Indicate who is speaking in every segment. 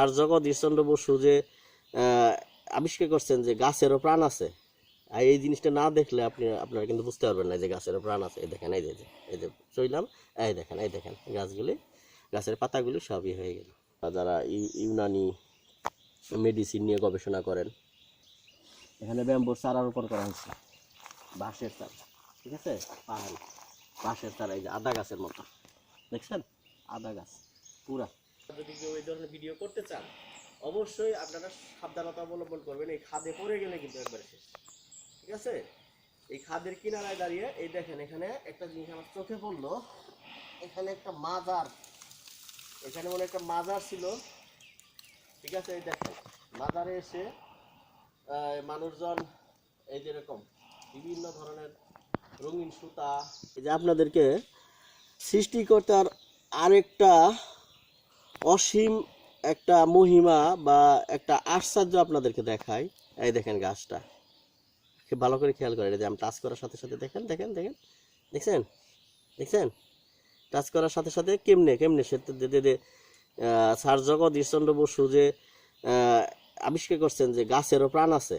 Speaker 1: আর জগৎ ঈশ্বরচন্দ্র বসু যে আবিষ্কার করছেন যে গাছেরও প্রাণ আছে। আর এই জিনিসটা না দেখলে আপনি আপনারা কিন্তু বুঝতে পারবেন না যে গাছেরও প্রাণ আছে। এই দেখেন এই যে এই যে, চইলাম এই দেখেন এই দেখেন গাছগুলি গাছের পাতাগুলি সবই হয়ে গেল। যারা ইউ- ইউনানি মেডিসিন নিয়ে গবেষণা করেন এখানে ব্যাম্বুর চারা রোপণ করা হয়েছে। বাঁশের চারা ঠিক আছে? পাহাড়ি। বাঁশের চারা এই যে আদা গাছের মতো। দেখছেন? আদা গাছ পুরা। যদি কেউ এই ধরনের ভিডিও করতে চান, অবশ্যই আপনারা সাবধানতা অবলম্বন করবেন। এই খাদে পড়ে গেলে কিন্তু একবারে শেষ। ঠিক আছে? এই খাদের কিনারায় দাঁড়িয়ে এই দেখেন, এখানে একটা জিনিস আমার চোখে পড়ল। এখানে একটা মাজার। এখানে মনে একটা মাজার ছিল। ঠিক আছে? এই দেখেন, মাজারে এসে মানুষজন এই যেরকম বিভিন্ন ধরনের রঙিন সুতা, এই যে আপনাদেরকে সৃষ্টিকর্তার আরেকটা অসীম একটা মহিমা বা একটা আশ্চর্য আপনাদেরকে দেখায় এই দেখেন গাছটা। ভালো করে খেয়াল করেন যে আমি টাচ করার সাথে সাথে দেখেন দেখেন দেখেন। দেখছেন? দেখছেন? টাচ করার সাথে সাথে কেমনে কেমনে? সে স্যার জগৎ ঈশ্বরচন্দ্র বসু যে আবিষ্কার করছেন যে গাছেরও প্রাণ আছে।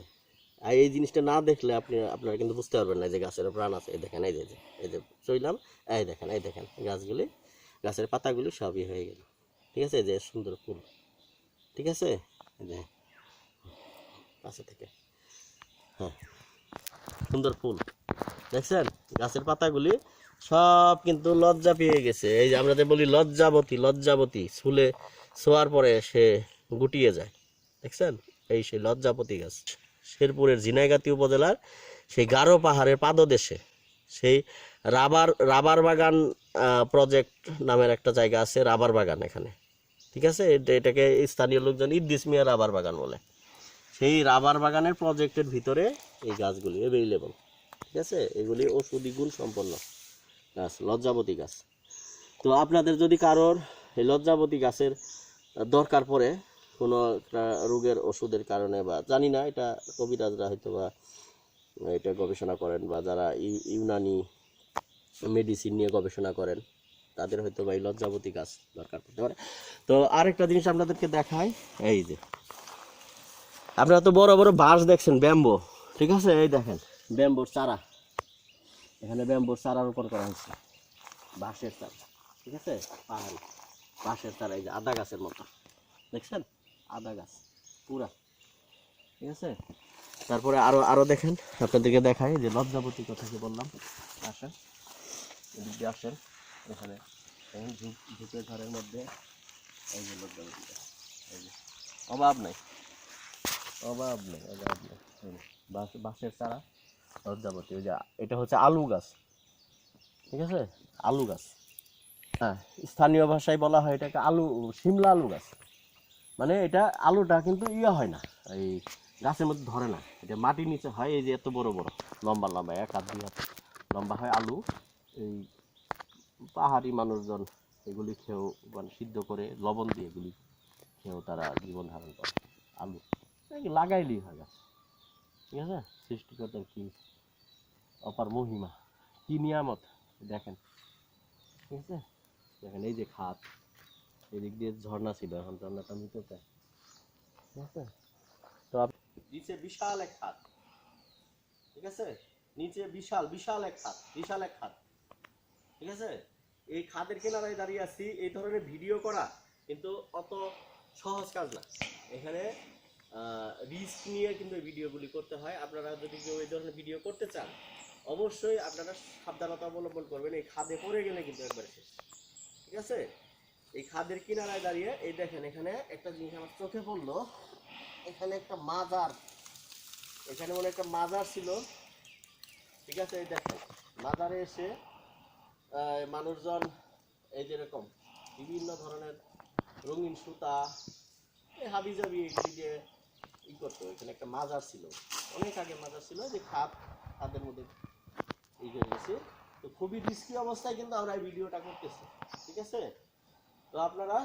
Speaker 1: আর এই জিনিসটা না দেখলে আপনি আপনারা কিন্তু বুঝতে পারবেন না যে গাছেরও প্রাণ আছে। এই দেখেন এই যে, এই যে চইলাম। এই দেখেন এই দেখেন গাছগুলি গাছের পাতাগুলি সবই হয়ে গেল। ঠিক আছে? যে সুন্দর ফুল। ঠিক আছে? যে কাছে থেকে। হ্যাঁ সুন্দর ফুল। দেখছেন? গাছের পাতাগুলি সব কিন্তু লজ্জা পেয়ে গেছে। এই যে আমরা যে বলি লজ্জাবতী লজ্জাবতী চুলে ছোঁয়ার পরে সে গুটিয়ে যায়। দেখছেন? এই সেই লজ্জাপতি গাছ। শেরপুরের ঝিনাইগাতি উপজেলার সেই গারো পাহাড়ের পাদদেশে সেই রাবার রাবার বাগান প্রজেক্ট নামের একটা জায়গা আছে রাবার বাগান এখানে। ঠিক আছে? এটা- এটাকে স্থানীয় লোকজন ইদ্দিস মিয়া রাবার বাগান বলে। সেই রাবার বাগানের প্রজেক্টের ভিতরে এই গাছগুলি অ্যাভেলেবল ঠিক আছে? এগুলি ঔষধি গুণ সম্পন্ন গাছ, লজ্জাবতী গাছ। তো আপনাদের যদি কারোর এই লজ্জাবতী গাছের দরকার পড়ে, কোনো রোগের ওষুধের কারণে বা জানি না, এটা কবিরাজরা হয়তো বা এটা গবেষণা করেন বা যারা ইউনানি মেডিসিন নিয়ে গবেষণা করেন তাদের হয়তো বা এই লজ্জাবতী গাছ দরকার পড়তে পারে। তো আরেকটা জিনিস আপনাদেরকে দেখাই, এই যে। আপনারা তো বড় বড় বাঁশ দেখছেন, ব্যাম্বো। ঠিক আছে? এই দেখেন, ব্যাম্বোর চারা। এখানে ব্যাম্বোর চারা রোপণ করা হয়েছে। বাঁশের চারা। ঠিক আছে? পাহাড়ি। বাঁশের চারা, এই যে আদা গাছের মতো। দেখছেন? আদা গাছ, পুরা। ঠিক আছে? তারপরে আরও আরও দেখেন, আপনাদেরকে দেখাই যে লজ্জাবতী কথা কি বললাম? আসেন। এদিক আসেন। এখানে। দেখেন ঝুপ ঝুপের ঘরের মধ্যে এই যে গাছ এই যে। অভাব নাই। অভাব নেই অভাব নেই। বাঁশ, বাঁশের চারা ওই যে, এটা হচ্ছে আলু গাছ। ঠিক আছে? আলু গাছ। হ্যাঁ স্থানীয় ভাষায় বলা হয় এটাকে আলু, শিমলা আলু গাছ। মানে এটা আলুটা কিন্তু ইয়ে হয় না, এই গাছের মধ্যে ধরে না। এটা মাটির নিচে হয়, এই যে এত বড় বড়। লম্বা লম্বা, এক হাত, দুই হাত। লম্বা হয় আলু, এই পাহাড়ি মানুষজন এগুলি খেয়েও মানে সিদ্ধ করে লবণ দিয়ে এগুলি খেয়েও তারা জীবন ধারণ করে। আলু। এই লাগাইলি হয় গাছ। ঠিক আছে? সৃষ্টিকর্তার কি অপার মহিমা, কি নিয়ামত? দেখেন। ঠিক আছে? দেখেন, এই যে খাত, এদিক দিয়ে ঝর্ণা ছিল, এখন ঝর্ণাটা মিটে যায় ঠিক আছে? তো নিচে বিশাল এক খাত। ঠিক আছে? নিচে বিশাল বিশাল এক খাত, বিশাল এক খাত। ঠিক আছে? এই খাদের কিনারায় দাঁড়িয়ে আছি, এই ধরনের ভিডিও করা কিন্তু অত সহজ কাজ না। এখানে রিস্ক নিয়ে কিন্তু এই ভিডিওগুলি করতে হয়। আপনারা যদি কেউ এই ধরনের ভিডিও করতে চান, অবশ্যই আপনারা সাবধানতা অবলম্বন করবেন। এই খাদে পড়ে গেলে কিন্তু একবার শেষ। ঠিক আছে? এই খাদের কিনারায় দাঁড়িয়ে, এই দেখেন এখানে একটা জিনিস আমার চোখে পড়ল। এখানে একটা মাজার। এখানে মনে একটা মাজার ছিল। ঠিক আছে? এই দেখেন, মাজারে এসে মানুষজন এই যেরকম বিভিন্ন ধরনের রঙিন সুতা হাবি জাবি এগুলি দিয়ে ই করতো। এখানে একটা মাজার ছিল। অনেক আগে মাজার ছিল যে খাদ খাদের মধ্যে ই হয়ে গেছে তো খুবই রিস্কি অবস্থায় কিন্তু আমরা এই ভিডিওটা করতেছি। ঠিক আছে? তো আপনারা